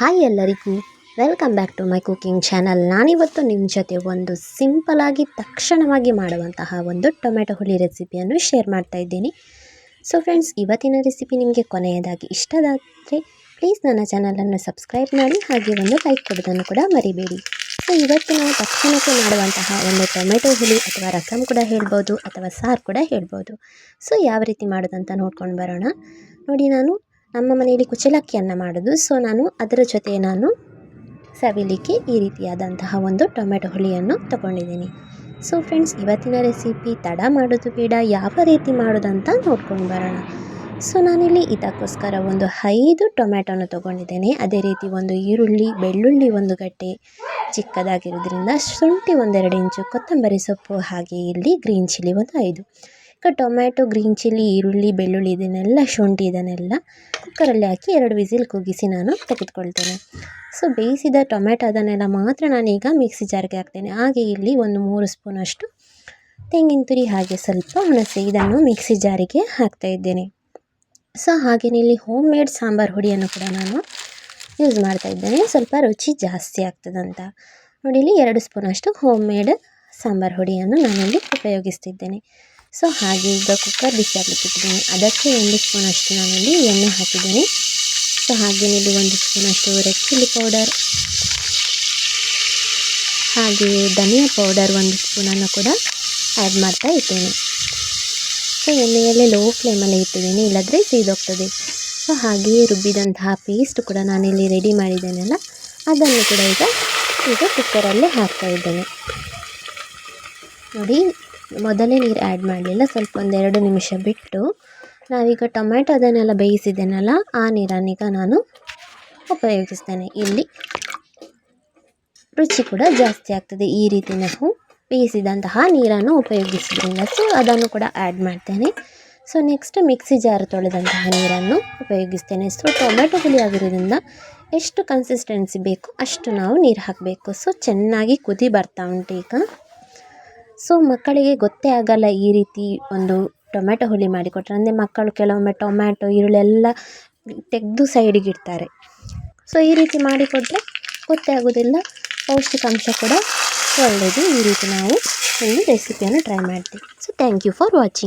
Hi ಎಲ್ಲರಿಗೂ, welcome back to my cooking channel. ನಾನಿವತ್ತು ನಿಮ್ಮ ಜೊತೆ ಒಂದು ಸಿಂಪಲಾಗಿ ತಕ್ಷಣವಾಗಿ ಮಾಡುವಂತಹ ಒಂದು ಟೊಮೆಟೊ ಹುಳಿ ರೆಸಿಪಿಯನ್ನು ಶೇರ್ ಮಾಡ್ತಾ ಇದ್ದೀನಿ. ಸೊ ಫ್ರೆಂಡ್ಸ್ ಇವತ್ತಿನ ರೆಸಿಪಿ ನಿಮಗೆ ಕೊನೆಯದಾಗಿ ಇಷ್ಟದಾದರೆ ಪ್ಲೀಸ್ ನನ್ನ ಚಾನಲನ್ನು ಸಬ್ಸ್ಕ್ರೈಬ್ ಮಾಡಿ, ಹಾಗೆ ಒಂದು ಲೈಕ್ ಕೊಡೋದನ್ನು ಕೂಡ ಮರಿಬೇಡಿ. ಸೊ ಇವತ್ತು ನಾವು ತಕ್ಷಣಕ್ಕೆ ಮಾಡುವಂತಹ ಒಂದು ಟೊಮೆಟೊ ಹುಳಿ ಅಥವಾ ರಸಮ್ ಕೂಡ ಹೇಳ್ಬೋದು, ಅಥವಾ ಸಾರು ಕೂಡ ಹೇಳ್ಬೋದು. ಸೊ ಯಾವ ರೀತಿ ಮಾಡೋದಂತ ನೋಡ್ಕೊಂಡು ಬರೋಣ. ನೋಡಿ, ನಾನು ನಮ್ಮ ಮನೆಯಲ್ಲಿ ಕುಚಲಕ್ಕಿಯನ್ನು ಮಾಡೋದು. ಸೊ ನಾನು ಅದರ ಜೊತೆ ನಾನು ಸವಿಲಿಕ್ಕೆ ಈ ರೀತಿಯಾದಂತಹ ಒಂದು ಟೊಮೆಟೊ ಹುಳಿಯನ್ನು ತಗೊಂಡಿದ್ದೀನಿ. ಸೊ ಫ್ರೆಂಡ್ಸ್ ಇವತ್ತಿನ ರೆಸಿಪಿ ತಡ ಮಾಡೋದು ಬೇಡ, ಯಾವ ರೀತಿ ಮಾಡೋದಂತ ನೋಡ್ಕೊಂಡು ಬರೋಣ. ಸೊ ನಾನಿಲ್ಲಿ ಇದಕ್ಕೋಸ್ಕರ ಒಂದು ಐದು ಟೊಮ್ಯಾಟೊನ ತೊಗೊಂಡಿದ್ದೇನೆ. ಅದೇ ರೀತಿ ಒಂದು ಈರುಳ್ಳಿ, ಬೆಳ್ಳುಳ್ಳಿ ಒಂದು ಗಟ್ಟೆ ಚಿಕ್ಕದಾಗಿರೋದ್ರಿಂದ ಶುಂಠಿ ಒಂದೆರಡು ಇಂಚು ಕೊತ್ತಂಬರಿ ಸೊಪ್ಪು ಹಾಗೆ ಇಲ್ಲಿ ಗ್ರೀನ್ ಚಿಲ್ಲಿ ಒಂದು ಐದು. ಈಗ ಟೊಮ್ಯಾಟೊ, ಗ್ರೀನ್ ಚಿಲ್ಲಿ, ಈರುಳ್ಳಿ, ಬೆಳ್ಳುಳ್ಳಿ ಇದನ್ನೆಲ್ಲ ಶುಂಠಿ ಇದನ್ನೆಲ್ಲ ಕುಕ್ಕರಲ್ಲಿ ಹಾಕಿ ಎರಡು ವಿಸಿಲ್ ಕೂಗಿಸಿ ನಾನು ತೆಗೆದುಕೊಳ್ತೇನೆ. ಸೊ ಬೇಯಿಸಿದ ಟೊಮೆಟೊ ಅದನ್ನೆಲ್ಲ ಮಾತ್ರ ನಾನೀಗ ಮಿಕ್ಸಿ ಜಾರ್ಗೆ ಹಾಕ್ತೇನೆ. ಹಾಗೆ ಇಲ್ಲಿ ಒಂದು ಮೂರು ಸ್ಪೂನಷ್ಟು ತೆಂಗಿನ ತುರಿ ಹಾಗೆ ಸ್ವಲ್ಪ ಹುಣಸೆ ಇದನ್ನು ಮಿಕ್ಸಿ ಜಾರಿಗೆ ಹಾಕ್ತಾ ಇದ್ದೇನೆ. ಸೊ ಹಾಗೆಯೇ ಇಲ್ಲಿ ಹೋಮ್ ಮೇಡ್ ಸಾಂಬಾರು ಹುಡಿಯನ್ನು ಕೂಡ ನಾನು ಯೂಸ್ ಮಾಡ್ತಾ ಇದ್ದೇನೆ. ಸ್ವಲ್ಪ ರುಚಿ ಜಾಸ್ತಿ ಆಗ್ತದಂತ. ನೋಡಿ, ಇಲ್ಲಿ ಎರಡು ಸ್ಪೂನಷ್ಟು ಹೋಮ್ ಮೇಡ್ ಸಾಂಬಾರು ಹುಡಿಯನ್ನು ನಾನಿಲ್ಲಿ ಉಪಯೋಗಿಸ್ತಿದ್ದೇನೆ. ಸೊ ಹಾಗೆ ಈಗ ಕುಕ್ಕರ್ ಬಿಸಿ ಆಗಲಿಕ್ಕೆ ಇಟ್ಟಿದ್ದೀನಿ ಅದಕ್ಕೆ ಒಂದು ಸ್ಪೂನ್ ಅಷ್ಟು ನಾನಿಲ್ಲಿ ಎಣ್ಣೆ ಹಾಕಿದ್ದೀನಿ. ಸೊ ಹಾಗೆಯೇ ಇಲ್ಲಿ ಒಂದು ಸ್ಪೂನಷ್ಟು ರೆಡ್ ಚಿಲ್ಲಿ ಪೌಡರ್ ಹಾಗೆಯೇ ಧನಿಯಾ ಪೌಡರ್ ಒಂದು ಸ್ಪೂನನ್ನು ಕೂಡ ಆ್ಯಡ್ ಮಾಡ್ತಾ ಇದ್ದೇನೆ. ಸೊ ಎಣ್ಣೆಯಲ್ಲೇ ಲೋ ಫ್ಲೇಮಲ್ಲಿ ಇಟ್ಟಿದ್ದೀನಿ. ಇಲ್ಲದ್ರೆ ಸೀದೋಗ್ತದೆ ಸೊ ಹಾಗೆಯೇ ರುಬ್ಬಿದಂತಹ ಪೇಸ್ಟ್ ಕೂಡ ನಾನಿಲ್ಲಿ ರೆಡಿ ಮಾಡಿದ್ದೇನಲ್ಲ, ಅದನ್ನು ಕೂಡ ಈಗ ಈಗ ಕುಕ್ಕರಲ್ಲೇ ಹಾಕ್ತಾ ಇದ್ದೇನೆ. ನೋಡಿ ಮೊದಲೇ ನೀರು ಆ್ಯಡ್ ಮಾಡಲಿಲ್ಲ. ಸ್ವಲ್ಪ ಒಂದೆರಡು ನಿಮಿಷ ಬಿಟ್ಟು ನಾವೀಗ ಟೊಮ್ಯಾಟೊ ಅದನ್ನೆಲ್ಲ ಬೇಯಿಸಿದ್ದೇನಲ್ಲ, ಆ ನೀರನ್ನೀಗ ನಾನು ಉಪಯೋಗಿಸ್ತೇನೆ. ಇಲ್ಲಿ ರುಚಿ ಕೂಡ ಜಾಸ್ತಿ ಆಗ್ತದೆ ಈ ರೀತಿ ನಾವು ಬೇಯಿಸಿದಂತಹ ನೀರನ್ನು ಉಪಯೋಗಿಸೋದ್ರಿಂದ. ಸೊ ಅದನ್ನು ಕೂಡ ಆ್ಯಡ್ ಮಾಡ್ತೇನೆ. ಸೊ ನೆಕ್ಸ್ಟ್ ಮಿಕ್ಸಿ ಜಾರ್ ತೊಳೆದಂತಹ ನೀರನ್ನು ಉಪಯೋಗಿಸ್ತೇನೆ. ಸೊ ಟೊಮೆಟೊ ಹುಳಿ ಆಗಿರೋದ್ರಿಂದ ಎಷ್ಟು ಕನ್ಸಿಸ್ಟೆನ್ಸಿ ಬೇಕು ಅಷ್ಟು ನಾವು ನೀರು ಹಾಕಬೇಕು. ಸೊ ಚೆನ್ನಾಗಿ ಕುದಿ ಬರ್ತಾ ಉಂಟು ಈಗ. ಸೊ ಮಕ್ಕಳಿಗೆ ಗೊತ್ತೇ ಆಗಲ್ಲ ಈ ರೀತಿ ಒಂದು ಟೊಮೆಟೊ ಹುಳಿ ಮಾಡಿಕೊಟ್ರೆ. ಅಂದರೆ ಮಕ್ಕಳು ಕೆಲವೊಮ್ಮೆ ಟೊಮ್ಯಾಟೊ, ಈರುಳ್ಳಿ ಎಲ್ಲ ತೆಗೆದು ಸೈಡಿಗೆ ಇಡ್ತಾರೆ. ಸೊ ಈ ರೀತಿ ಮಾಡಿಕೊಟ್ರೆ ಗೊತ್ತೇ ಆಗೋದಿಲ್ಲ. ಪೌಷ್ಟಿಕಾಂಶ ಕೂಡ ಒಳ್ಳೆಯದು ಈ ರೀತಿ ನಾವು ಒಂದು ರೆಸಿಪಿಯನ್ನು ಟ್ರೈ ಮಾಡ್ತೀವಿ. So thank you for watching